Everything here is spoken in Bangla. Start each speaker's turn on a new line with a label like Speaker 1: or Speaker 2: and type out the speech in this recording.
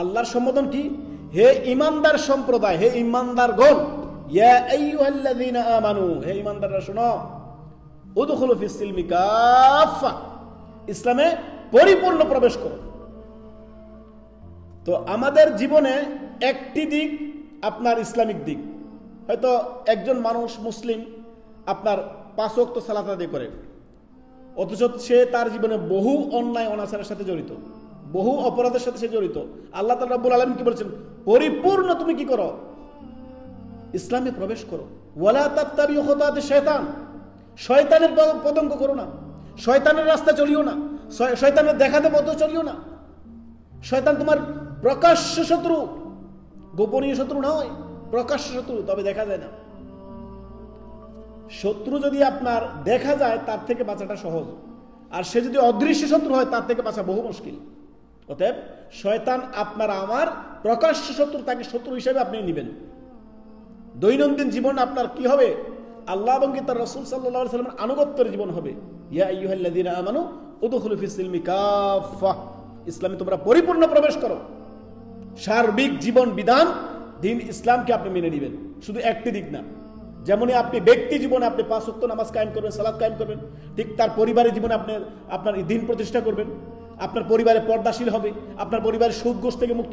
Speaker 1: আল্লাহর সম্বোধন কি? হে ইমানদার সম্প্রদায়, হে ইমানদার গণ আমানু ইসলামে পরিপূর্ণ প্রবেশ করো। তো আমাদের জীবনে একটি দিক আপনার ইসলামিক দিক। হয়তো একজন মানুষ মুসলিম, আপনার পাঁচ ওয়াক্ত সালাত আদায় করে, অথচ সে তার জীবনে বহু অন্যায়, অনাচারের সাথে জড়িত। বহু অপরাধের সাথে সে জড়িত। আল্লাহ তালা রাব্বুল আলম কি বলছেন? পরিপূর্ণ তুমি কি করো? ইসলামে প্রবেশ করো। ওয়ালা তাত্তাবি খতাতে শয়তান শয়তানের প- করো না। শয়তানের রাস্তা চলিও না। শয়তানের দেখাতে পথ চলিও না। শয়তান তোমার প্রকাশ্য শত্রু। গোপনীয় শত্রু নয়, প্রকাশ্য শত্রু, তবে দেখা যায় না। শত্রু যদি আপনার দেখা যায়, তার থেকে বাঁচাটা সহজ। আর সে যদি অদৃশ্য শত্রু হয়, তার থেকে বাঁচা বহু মুশকিল। অতএব শয়তান আপনার আমার প্রকাশ্য শত্রু, তাকে শত্রু হিসেবে আপনি নেবেন। দৈনন্দিন জীবন আপনার কি হবে? আল্লাহ এবং তার রসুল সাল্লাহ সাল্লামের আনুগত্যের জীবন হবে। ইয়া ইসলামে তোমরা পরিপূর্ণ প্রবেশ করো। সার্বিক জীবন বিধান দিন ইসলামকে আপনি মেনে নেবেন। শুধু একটি দিক না। যেমনই আপনি ব্যক্তি জীবনে আপনি পাঁচ ওয়াক্ত নামাজ কায়েম করবেন সালাদ কায়েম করবেন, ঠিক তার পরিবারের জীবনে আপনি আপনার দিন প্রতিষ্ঠা করবেন। আপনার পরিবারে পর্দাশীল হবে আপনার পরিবারের সুদ গোষ্ঠ থেকে মুক্ত